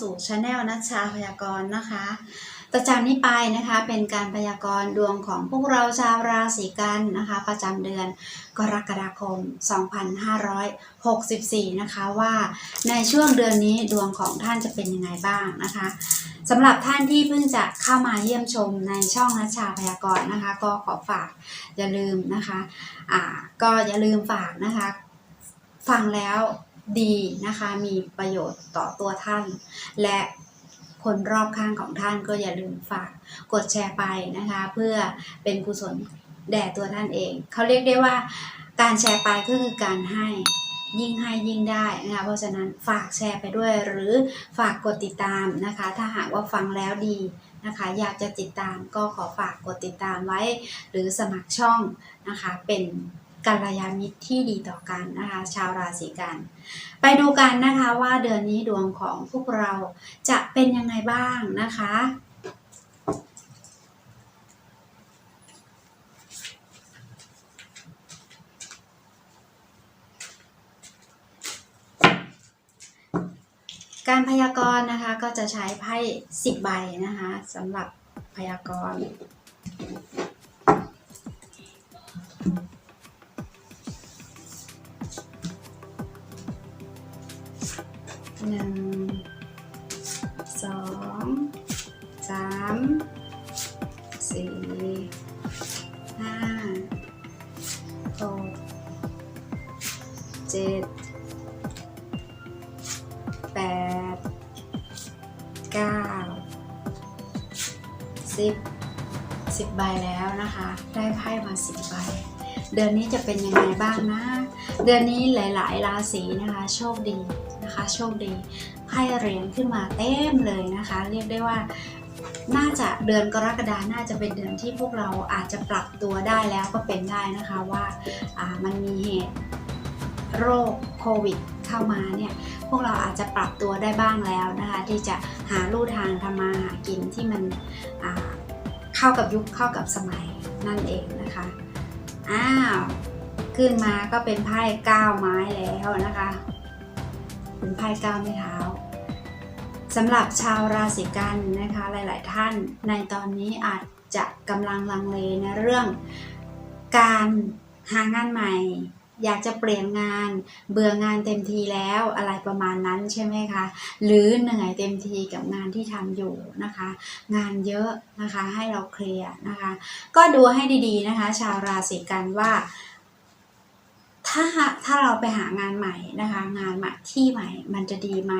สู่ช anel นัชชาพยากรณ์นะคะต่อจากนี้ไปนะคะเป็นการพยากรณ์ดวงของพวกเราชาวราศีกันนะคะ ประจำเดือนกรกฎาคม 2564 นะคะว่าในช่วงเดือนนี้ดวงของท่านจะเป็นยังไงบ้างนะคะสำหรับท่านที่เพิ่งจะเข้ามาเยี่ยมชมในช่องนัชชาพยากรณ์นะคะ ก็ขอฝากอย่าลืมนะคะอ่าก็อย่าลืมฝากนะคะ ฟังแล้ว ดีนะคะมีประโยชน์ต่อตัวท่าน และคนรอบข้างของท่านก็อย่าลืมฝากกดแชร์ไปนะคะ เพื่อเป็นกุศลแด่ตัวท่านเอง เขาเรียกได้ว่าการแชร์ไปก็คือการให้ยิ่งให้ยิ่งได้นะคะเพราะฉะนั้นฝากแชร์ไปด้วยหรือฝากกดติดตามนะคะ ถ้าหากว่าฟังแล้วดีนะคะ อยากจะติดตามก็ขอฝากกดติดตามไว้ หรือสมัครช่องนะคะเป็น กัลยาณมิตรที่ดีต่อกันนะคะ ชาวราศีกัน ไปดูกันนะคะว่าเดือนนี้ดวงของพวกเราจะเป็นยังไงบ้างนะคะการพยากรณ์นะคะก็จะใช้ไพ่สิบใบนะคะสำหรับพยากรณ์ หนึ่งสองสามสี่ห้าหกเจ็ดแปดเก้าสิบสิบใบแล้วนะคะ ได้ไพ่มาสิบใบเดือนนี้จะเป็นยังไงบ้างนะ เดือนนี้หลาย ๆ ราศีนะคะ โชคดี โชคดีไพ่เหรียญขึ้นมาเต็มเลยนะคะ เรียกได้ว่าน่าจะเดือนกรกฎาน่าจะเป็นเดือนที่พวกเราอาจจะปรับตัวได้แล้วก็เป็นได้นะคะว่าามันมีเหตุโรคโควิดเข้ามาเนี่ยพวกเราอาจจะปรับตัวได้บ้างแล้วนะคะที่จะหาลู่ทางทำมาหากินที่มันเข้ากับยุคเข้ากับสมัยนั่นเองนะคะอ้าวขึ้นมาก็เป็นไพ่เก้าไม้แล้วนะคะ เป็นไพ่ก้าวไม้เท้าสำหรับชาวราศีกันนะคะหลาย ๆ ท่านในตอนนี้อาจจะกำลังลังเลในเรื่องการหางานใหม่ อยากจะเปลี่ยนงาน เบื่องานเต็มทีแล้วอะไรประมาณนั้นใช่ไหมคะ หรือเหนื่อยเต็มทีกับงานที่ทำอยู่นะคะ งานเยอะนะคะให้เราเคลียร์นะคะ ก็ดูให้ดี ๆ นะคะ ชาวราศีกันว่า ถ้าถ้าเราไปหางานใหม่นะคะ งานใหม่ที่ใหม่มันจะดีไหม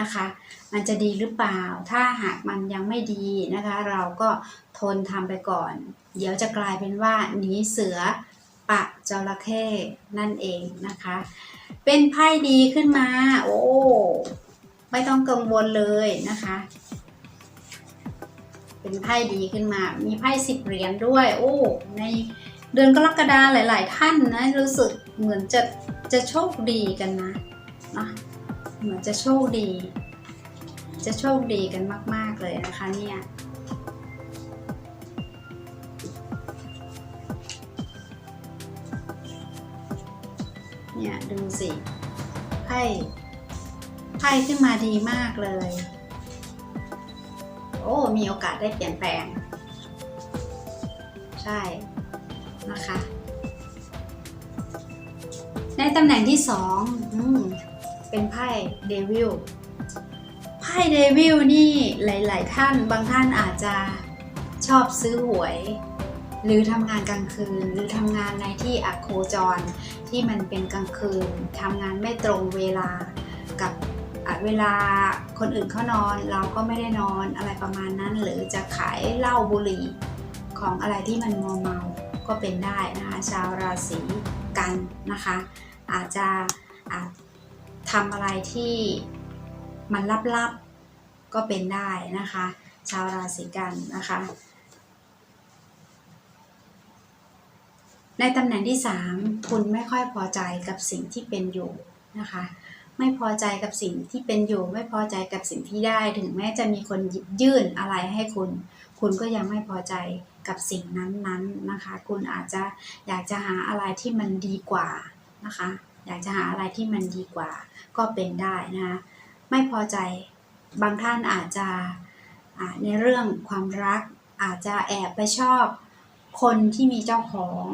นะคะ มันจะดีหรือเปล่า ถ้าหากมันยังไม่ดีนะคะ เราก็ทนทำไปก่อน เดี๋ยวจะกลายเป็นว่าหนีเสือปะจระเข้นั่นเองนะคะ เป็นไพ่ดีขึ้นมา โอ้ไม่ต้องกังวลเลยนะคะ เป็นไพ่ดีขึ้นมา มีไพ่สิบเหรียญด้วย โอ้ใน เดือนกรกฎาหลาย ๆ ท่านนะรู้สึกเหมือนจะจะโชคดีกันนะนะเหมือนจะโชคดี จะโชคดีกันมาก ๆ เลยนะคะเนี่ยเนี่ยดูสิไพ่ไพ่ขึ้นมาดีมากเลย โอ้ มีโอกาสได้เปลี่ยนแปลง ใช่ นะคะ ในตำแหน่งที่สองเป็นไพ่เดวิลไพ่เดวิลนี่หลาย ๆ ท่านบางท่านอาจจะชอบซื้อหวย หรือทำงานกลางคืน หรือทำงานในที่อโคจรที่มันเป็นกลางคืนทำงานไม่ตรงเวลากับเวลาคนอื่นเขานอนเราก็ไม่ได้นอนอะไรประมาณนั้น หรือจะขายเหล้าบุหรี่ของอะไรที่มันมัวเมา ก็เป็นได้นะคะ ชาวราศีกันนะคะ อาจจะอาจทำอะไรที่มันลับๆก็เป็นได้นะคะ ชาวราศีกันนะคะ ในตำแหน่งที่ 3 คุณไม่ค่อยพอใจกับสิ่งที่เป็นอยู่นะคะไม่พอใจกับสิ่งที่เป็นอยู่ ไม่พอใจกับสิ่งที่ได้ ถึงแม้จะมีคนหยิบยื่นอะไรให้คุณ คุณก็ยังไม่พอใจกับสิ่งนั้นๆนนะคะ คุณอาจจะอยากจะหาอะไรที่มันดีกว่านะคะ อยากจะหาอะไรที่มันดีกว่า ก็เป็นได้นะคะไม่พอใจบางท่านอาจจะในเรื่องความรักอาจจะแอบไปชอบคนที่มีเจ้าของ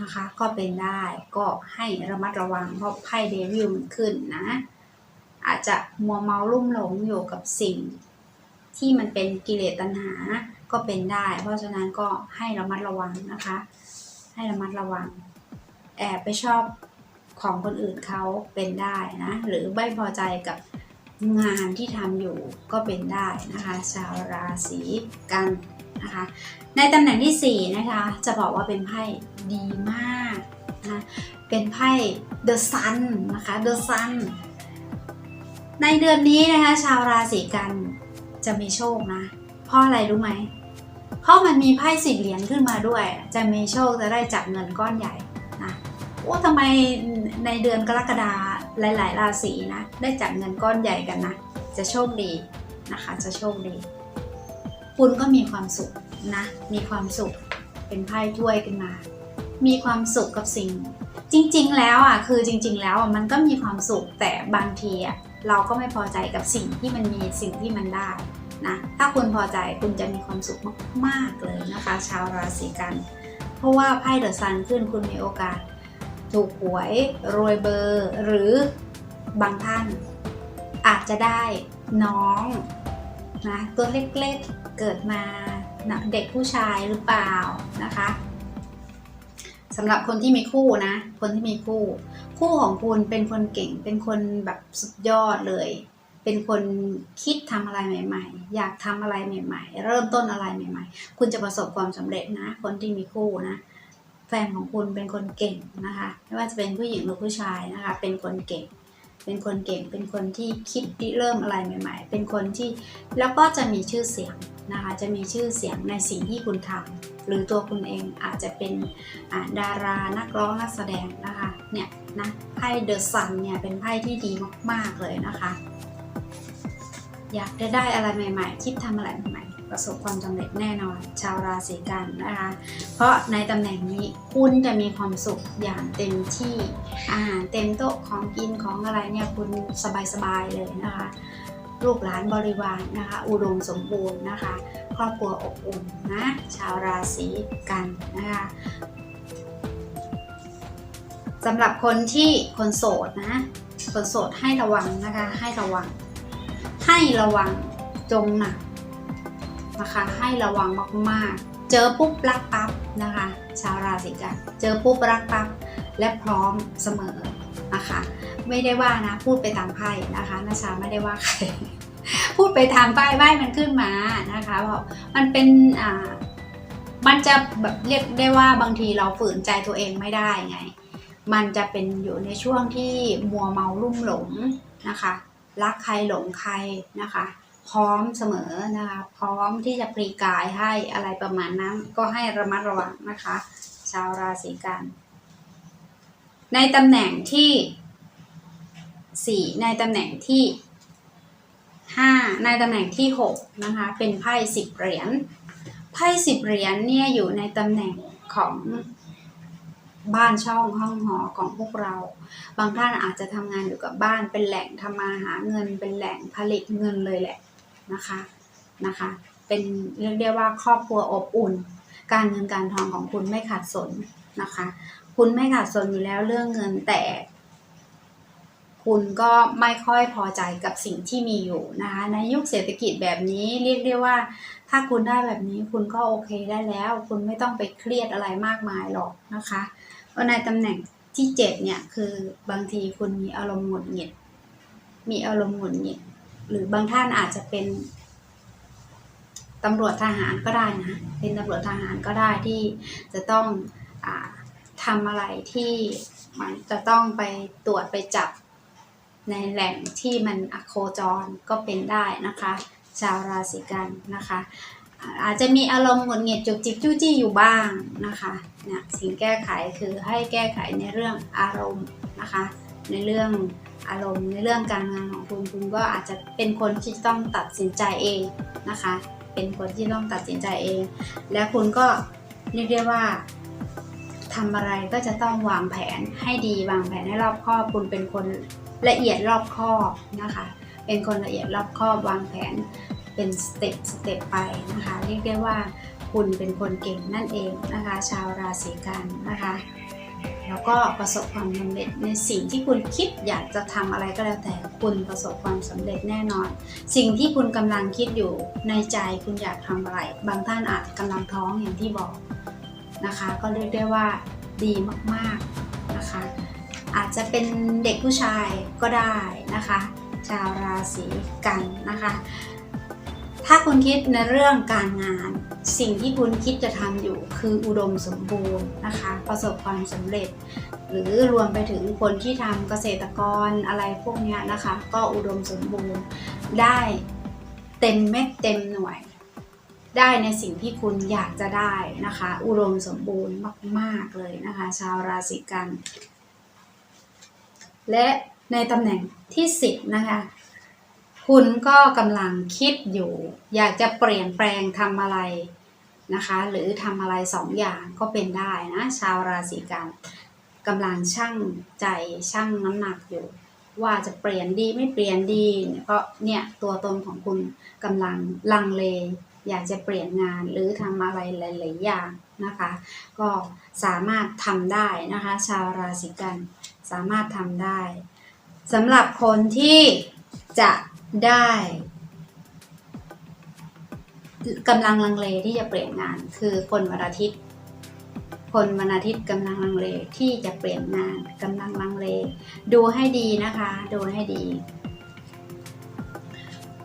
นะคะก็เป็นได้ก็ให้ระมัดระวังเพราะไพ่เดวิลมันขึ้นนะอาจจะมัวเมาลุ่มหลงอยู่กับสิ่งที่มันเป็นกิเลสตัณหา ก็เป็นได้ เพราะฉะนั้นก็ให้ระมัดระวังนะคะ ให้ระมัดระวัง แอบไปชอบของคนอื่นเขาเป็นได้นะ หรือไม่พอใจกับงานที่ทำอยู่ก็เป็นได้นะคะชาวราศีกันนะคะในตำแหน่งที่ 4 นะคะ จะบอกว่าเป็นไพ่ดีมากนะเป็นไพ่ The Sun นะคะ The Sun ในเดือนนี้นะคะ ชาวราศีกันจะมีโชคนะ เพราะอะไรรู้ไหม เพราะมันมีไพ่สิบเหรียญขึ้นมาด้วย จะมีโชคจะได้จับเงินก้อนใหญ่นะโอ้ทำไมในเดือนกรกฎาหลาย ๆ ราศีนะ ได้จับเงินก้อนใหญ่กันนะ จะโชคดีนะคะ จะโชคดี คุณก็มีความสุขนะ มีความสุขเป็นไพ่ถ้วยขึ้นมา มีความสุขกับสิ่ง จริง ๆ แล้วอะคือจริง ๆ แล้วอะมันก็มีความสุขแต่บางทีอะเราก็ไม่พอใจกับสิ่งที่มันมีสิ่งที่มันได้ นะถ้าคุณพอใจคุณจะมีความสุขมากๆเลยนะคะ ชาวราศีกัน เพราะว่าไพ่เดอะซันขึ้นคุณมีโอกาส ถูกหวยรวยเบอร์ หรือบางท่าน อาจจะได้น้องนะตัวเล็กๆเกิดมานะเด็กผู้ชายหรือเปล่านะคะสำหรับคนที่มีคู่นะ คนที่มีคู่ คู่ของคุณเป็นคนเก่งเป็นคนแบบสุดยอดเลย เป็นคนคิดทำอะไรใหม่ ๆ อยากทำอะไรใหม่ ๆ เริ่มต้นอะไรใหม่ ๆ คุณจะประสบความสำเร็จนะ คนที่มีคู่นะ แฟนของคุณเป็นคนเก่งนะคะ ไม่ว่าจะเป็นผู้หญิงหรือผู้ชายนะคะ เป็นคนเก่ง เป็นคนเก่ง เป็นคนที่คิดริเริ่มอะไรใหม่ ๆ เป็นคนที่แล้วก็จะมีชื่อเสียงนะคะ จะมีชื่อเสียงในสิ่งที่คุณทำหรือตัวคุณเองอาจจะเป็นดารานักร้องนักแสดงนะคะ เนี่ยนะไพ่เดอะซันเนี่ยเป็นไพ่ที่ดีมากๆเลยนะคะ อยากจะได้อะไรใหม่ๆ คิดทำอะไรใหม่ๆ ประสบความสำเร็จแน่นอน ชาวราศีกันนะคะ เพราะในตำแหน่งนี้คุณจะมีความสุขอย่างเต็มที่ อาหารเต็มโต๊ะของกินของอะไรเนี่ยคุณสบายๆเลยนะคะ ลูกหลานบริวารนะคะ อุดมสมบูรณ์นะคะ ครอบครัวอบอุ่นนะ ชาวราศีกันนะคะสำหรับคนที่คนโสดนะคนโสดให้ระวังนะคะ ให้ระวัง ให้ระวังจงหนักนะคะให้ระวังมากๆ เจอปุ๊บรักปั๊บนะคะ ชาวราศีกันเจอปุ๊บรักปั๊บและพร้อมเสมอนะคะ ไม่ได้ว่านะพูดไปตามไพ่นะคะนาชาไม่ได้ว่าใครพูดไปตามป้ายไพ่มันขึ้นมานะคะเพราะมันเป็นอ่ามันจะแบบเรียกได้ว่าบางทีเราฝืนใจตัวเองไม่ได้ไง มันจะเป็นอยู่ในช่วงที่มัวเมาลุ่มหลงนะคะ รักใครหลงใครนะคะ พร้อมเสมอนะคะ พร้อมที่จะปรีกายให้อะไรประมาณนั้น ก็ให้ระมัดระวังนะคะ ชาวราศีกันในตำแหน่งที่สี่ในตำแหน่งที่ห้าในตำแหน่งที่หกนะคะเป็นไพ่สิบเหรียญไพ่สิบเหรียญเนี่ยอยู่ในตำแหน่งของ บ้านช่องห้องหอของพวกเรา บางท่านอาจจะทำงานอยู่กับบ้านเป็นแหล่งทำมาหาเงิน เป็นแหล่งผลิตเงินเลยแหละนะคะนะคะ เป็นเรียกได้ว่าครอบครัวอบอุ่น การเงินการทองของคุณไม่ขาดสนนะคะ คุณไม่ขาดสนอยู่แล้วเรื่องเงินแต่ คุณก็ไม่ค่อยพอใจกับสิ่งที่มีอยู่นะคะ ในยุคเศรษฐกิจแบบนี้เรียกได้ว่า ถ้าคุณได้แบบนี้คุณก็โอเคได้แล้ว คุณไม่ต้องไปเครียดอะไรมากมายหรอกนะคะ เพราะในตำแหน่งที่เจ็ดเนี่ยคือบางทีคุณมีอารมณ์หงุดหงิด มีอารมณ์หงุดหงิด หรือบางท่านอาจจะเป็นตำรวจทหารก็ได้นะ เป็นตำรวจทหารก็ได้ที่จะต้องอทำอะไรที่มันจะต้องไปตรวจไปจับในแหล่งที่มันอโคจรก็เป็นได้นะคะ ชาวราศีกันนะคะ อาจจะมีอารมณ์หงุดหงิดจุกจิกจู้จี้อยู่บ้างนะคะเนี่ยสิ่งแก้ไขคือให้แก้ไขในเรื่องอารมณ์นะคะ ในเรื่องอารมณ์ในเรื่องการงานของคุณคุณก็อาจจะเป็นคนที่ต้องตัดสินใจเองนะคะ เป็นคนที่ต้องตัดสินใจเอง และคุณก็เรียกได้ว่าทำอะไรก็จะต้องวางแผนให้ดีวางแผนให้รอบคอบคุณเป็นคนละเอียดรอบคอบนะคะ เป็นคนละเอียดรอบคอบวางแผน เป็นสเต็ปสเต็ปไปนะคะเรียกได้ว่าคุณเป็นคนเก่งนั่นเองนะคะ ชาวราศีกันนะคะ แล้วก็ประสบความสำเร็จในสิ่งที่คุณคิดอยากจะทำอะไรก็แล้วแต่คุณประสบความสำเร็จแน่นอน สิ่งที่คุณกำลังคิดอยู่ในใจคุณอยากทำอะไร บางท่านอาจจะกำลังท้องอย่างที่บอกนะคะ ก็เรียกได้ว่าดีมากๆนะคะ อาจจะเป็นเด็กผู้ชายก็ได้นะคะ ชาวราศีกันนะคะ ถ้าคุณคิดในเรื่องการงาน สิ่งที่คุณคิดจะทำอยู่คืออุดมสมบูรณ์นะคะ ประสบความสำเร็จ หรือรวมไปถึงคนที่ทำเกษตรกรอะไรพวกนี้นะคะ ก็อุดมสมบูรณ์ได้เต็มเม็ดเต็มหน่วย ได้ในสิ่งที่คุณอยากจะได้นะคะ อุดมสมบูรณ์มาก ๆ เลยนะคะ ชาวราศีกัน และในตำแหน่งที่ 10 นะคะ คุณก็กำลังคิดอยู่ อยากจะเปลี่ยนแปลงทำอะไรนะคะ หรือทำอะไรสองอย่างก็เป็นได้นะชาวราศีกันกำลังชั่งใจชั่งน้ำหนักอยู่ ว่าจะเปลี่ยนดีไม่เปลี่ยนดีเนี่ยก็เนี่ยตัวตนของคุณกำลังลังเล อยากจะเปลี่ยนงานหรือทำอะไรหลาย ๆ อย่างนะคะ ก็สามารถทำได้นะคะ ชาวราศีกันสามารถทำได้สำหรับคนที่จะ ได้กำลังลังเลที่จะเปลี่ยนงาน คือคนวันอาทิตย์ คนวันอาทิตย์กำลังลังเลที่จะเปลี่ยนงานกำลังลังเล ดูให้ดีนะคะ ดูให้ดี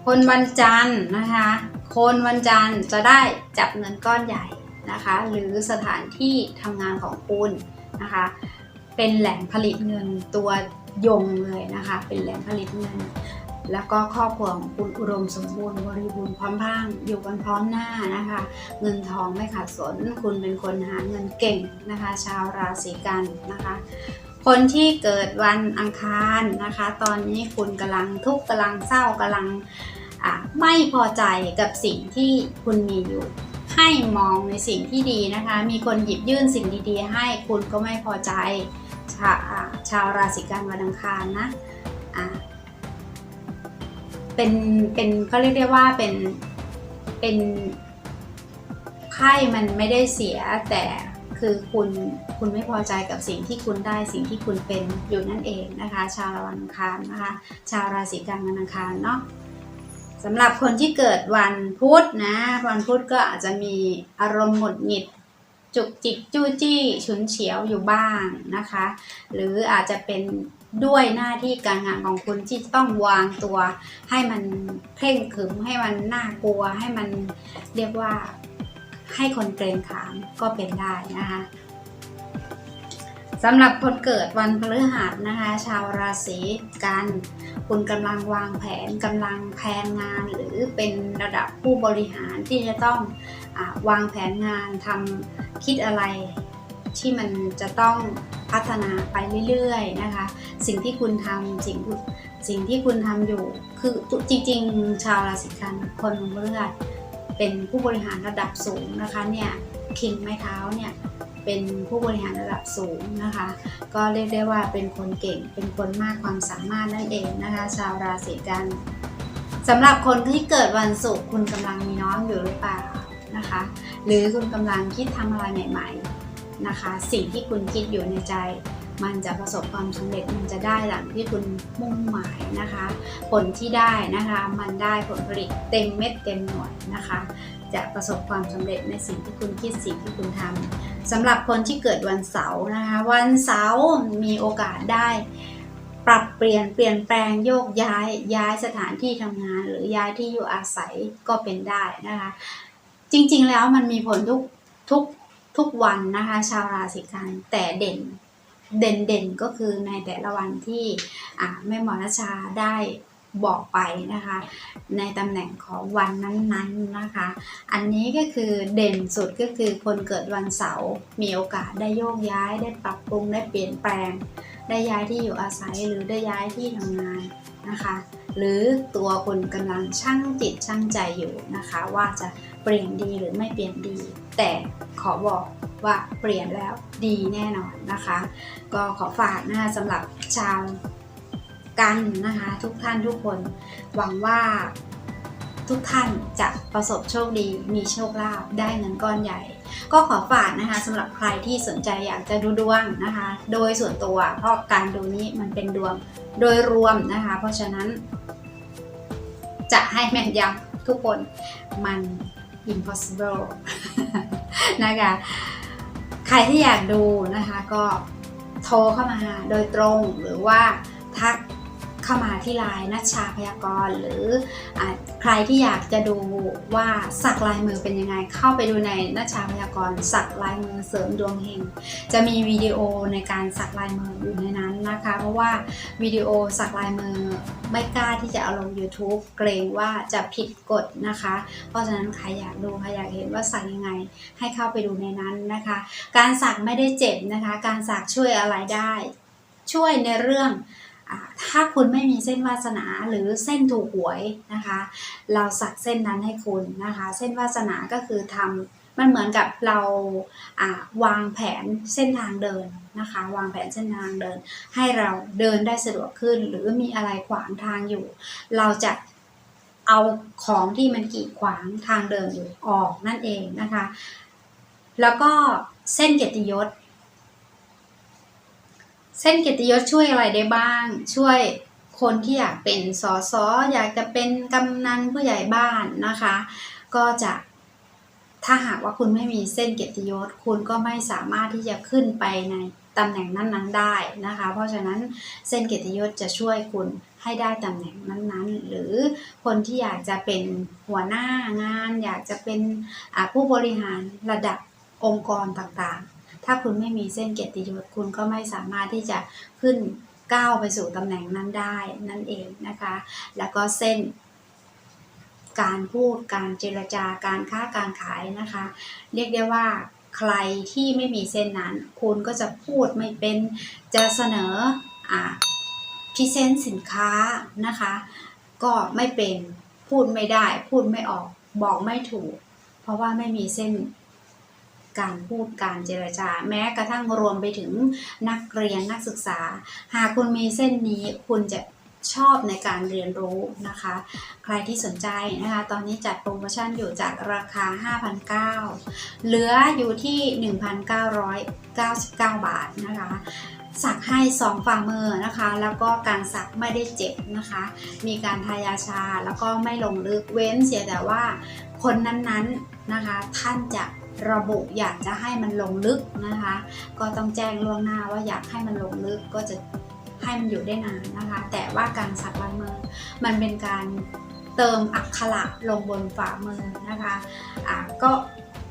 คนวันจันทร์นะคะ คนวันจันทร์จะได้จับเงินก้อนใหญ่นะคะ หรือสถานที่ทำงานของคุณนะคะ เป็นแหล่งผลิตเงินตัวยงเลยนะคะ เป็นแหล่งผลิตเงิน แล้วก็ครอบครัวของคุณอุดมสมบูรณ์บริบูรณ์พร้อมพังอยู่กันพร้อมหน้านะคะ เงินทองไม่ขาดสน คุณเป็นคนหาเงินเก่งนะคะ ชาวราศีกันนะคะ คนที่เกิดวันอังคารนะคะ ตอนนี้คุณกำลังทุกข์กำลังเศร้ากำลังไม่พอใจกับสิ่งที่คุณมีอยู่ให้มองในสิ่งที่ดีนะคะ มีคนหยิบยื่นสิ่งดีๆ ให้คุณก็ไม่พอใจ ชาอชาวราศีกันวันอังคารนะอ่า เป็นเป็นเขาเรียกได้ว่าเป็นเป็นไพ่มันไม่ได้เสียแต่คือคุณคุณไม่พอใจกับสิ่งที่คุณได้สิ่งที่คุณเป็นอยู่นั่นเองนะคะ ชาววันอังคารนะคะ ชาวราศีกันวันอังคารเนาะสำหรับคนที่เกิดวันพุธนะวันพุธก็อาจจะมีอารมณ์หงุดหงิดจุกจิกจู้จี้ ฉุนเฉียวอยู่บ้างนะคะ หรืออาจจะเป็น ด้วยหน้าที่การงานของคุณที่ต้องวางตัว ให้มันเคร่งขรึมให้มันน่ากลัว ให้มันเรียกว่าให้คนเกรงขามก็เป็นได้นะคะสำหรับคนเกิดวันพฤหัสนะคะ ชาวราศีกัน คุณกำลังวางแผนกำลังแผนงาน หรือเป็นระดับผู้บริหารที่จะต้องอวางแผนงานทำคิดอะไร ที่มันจะต้องพัฒนาไปเรื่อยๆนะคะ สิ่งที่คุณทำสิ่งสิ่งที่คุณทำอยู่ คือจริงๆ ชาวราศีกันคนเลือดเป็นผู้บริหารระดับสูงนะคะเนี่ยคิงไม้เท้าเนี่ยเป็นผู้บริหารระดับสูงนะคะ ก็เรียกได้ว่าเป็นคนเก่งเป็นคนมากความสามารถนั่นเองนะคะ ชาวราศีกันสำหรับคนที่เกิดวันศุกร์คุณกำลังมีน้องอยู่หรือเปล่านะคะ หรือคุณกำลังคิดทำอะไรใหม่ ๆ นะคะ สิ่งที่คุณคิดอยู่ในใจ มันจะประสบความสำเร็จมันจะได้หลังที่คุณมุ่งหมายนะคะ ผลที่ได้นะคะมันได้ผลผลิตเต็มเม็ดเต็มหน่วยนะคะ จะประสบความสำเร็จในสิ่งที่คุณคิดสิ่งที่คุณทำสำหรับคนที่เกิดวันเสาร์นะคะ วันเสาร์มีโอกาสได้ปรับเปลี่ยนเปลี่ยนแปลงโยกย้ายย้ายสถานที่ทำงาน หรือย้ายที่อยู่อาศัยก็เป็นได้นะคะ จริงๆแล้วมันมีผลทุกทุก ทุกวันนะคะ ชาวราศีกันแต่เด่นเด่นเด่นก็คือในแต่ละวันที่แม่หมอนชาได้บอกไปนะคะ ในตำแหน่งของวันนั้นๆนะคะ อันนี้ก็คือเด่นสุดก็คือคนเกิดวันเสาร์มีโอกาสได้โยกย้ายได้ปรับปรุงได้เปลี่ยนแปลง ได้ย้ายที่อยู่อาศัยหรือได้ย้ายที่ทำงานนะคะ หรือตัวคุณกำลังชั่งจิตชั่งใจอยู่นะคะ ว่าจะเปลี่ยนดีหรือไม่เปลี่ยนดี แต่ขอบอกว่าเปลี่ยนแล้วดีแน่นอนนะคะ ก็ขอฝากนะคะสำหรับชาวกันนะคะ ทุกท่านทุกคนหวังว่าทุกท่านจะประสบโชคดีมีโชคลาภได้เงินก้อนใหญ่ ก็ขอฝากนะคะสำหรับใครที่สนใจอยากจะดูดวงนะคะ โดยส่วนตัวเพราะการดูนี้มันเป็นดวงโดยรวมนะคะ เพราะฉะนั้น จะให้แม่นยำทุกคนมัน impossible นะคะ ใครที่อยากดูนะคะก็โทรเข้ามาโดยตรงหรือว่าทัก เข้ามาที่ไลน์นัชชาพยากรณ์ หรืออใครที่อยากจะดูว่าสักลายมือเป็นยังไง เข้าไปดูในนัชชาพยากรณ์ สักลายมือเสริมดวงเฮงจะมีวิดีโอในการสักลายมืออยู่ในนั้นนะคะ เพราะว่าวิดีโอสักลายมือไม่กล้าที่จะเอาลง YouTube เกรงว่าจะผิดกฎนะคะ เพราะฉะนั้นใครอยากดูใครอยากเห็นว่าสักยังไงให้เข้าไปดูในนั้นนะคะ การสักไม่ได้เจ็บนะคะ การสักช่วยอะไรได้ ช่วยในเรื่อง ถ้าคุณไม่มีเส้นวาสนาหรือเส้นถูกหวยนะคะ เราสักเส้นนั้นให้คุณนะคะ เส้นวาสนาก็คือทำมันเหมือนกับเราอ่าวางแผนเส้นทางเดินนะคะ วางแผนเส้นทางเดิน ให้เราเดินได้สะดวกขึ้น หรือมีอะไรขวางทางอยู่ เราจะเอาของที่มันกีดขวางทางเดินอยู่ออกนั่นเองนะคะ แล้วก็เส้นเกียรติยศ เส้นเกียรติยศช่วยอะไรได้บ้าง ช่วยคนที่อยากเป็นสอสออยากจะเป็นกำนันผู้ใหญ่บ้านนะคะ ก็จะถ้าหากว่าคุณไม่มีเส้นเกียรติยศ คุณก็ไม่สามารถที่จะขึ้นไปในตำแหน่งนั้นๆได้นะคะ เพราะฉะนั้นเส้นเกียรติยศจะช่วยคุณให้ได้ตำแหน่งนั้นๆ หรือคนที่อยากจะเป็นหัวหน้างาน อยากจะเป็นผู้บริหารระดับองค์กรต่างๆ ถ้าคุณไม่มีเส้นเกียรติยศคุณก็ไม่สามารถที่จะขึ้นก้าวไปสู่ตำแหน่งนั้นได้นั่นเองนะคะ แล้วก็เส้น การพูดการเจรจาการค้าการขายนะคะ เรียกได้ว่าใครที่ไม่มีเส้นนั้น คุณก็จะพูดไม่เป็นจะเสนออ่าพรีเซนต์สินค้านะคะ ก็ไม่เป็นพูดไม่ได้ พูดไม่ออกบอกไม่ถูก เพราะว่าไม่มีเส้น การพูดการเจรจา แม้กระทั่งรวมไปถึงนักเรียนนักศึกษา หากคุณมีเส้นนี้คุณจะชอบในการเรียนรู้นะคะ ใครที่สนใจนะคะ ตอนนี้จัดโปรโมชั่นอยู่จากราคา 5,900เหลืออยู่ที่ 1,999 บาทนะคะ สักให้2ฝ่ามือนะคะ แล้วก็การสักไม่ได้เจ็บนะคะ มีการทายาชาแล้วก็ไม่ลงลึกเว้นเสียแต่ว่าคนนั้นๆนะคะ ท่านจะ ระบุอยากจะให้มันลงลึกนะคะ ก็ต้องแจ้งล่วงหน้าว่าอยากให้มันลงลึกก็จะให้มันอยู่ได้นานนะคะ แต่ว่าการสักลายมือมันเป็นการเติมอักขระลงบนฝ่ามือนะคะอะก็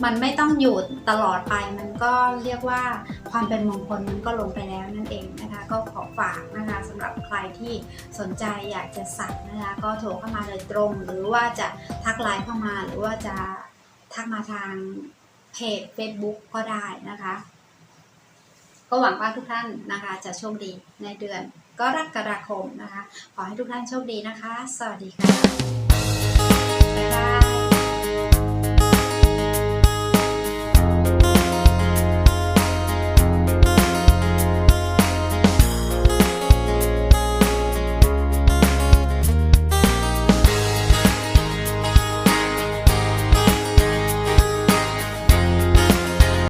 มันไม่ต้องอยู่ตลอดไปมันก็เรียกว่าความเป็นมงคลมันก็ลงไปแล้วนั่นเองนะคะ ก็ขอฝากนะคะสำหรับใครที่สนใจอยากจะสักนะคะ ก็โทรเข้ามาโดยตรง หรือว่าจะทักไลน์เข้ามาหรือว่าจะทักมาทาง เพจ Facebook ก็ได้นะคะ ก็หวังว่าทุกท่านนะคะจะโชคดีในเดือนกรกฎาคมนะคะ ขอให้ทุกท่านโชคดีนะคะ สวัสดีค่ะบ๊ายบาย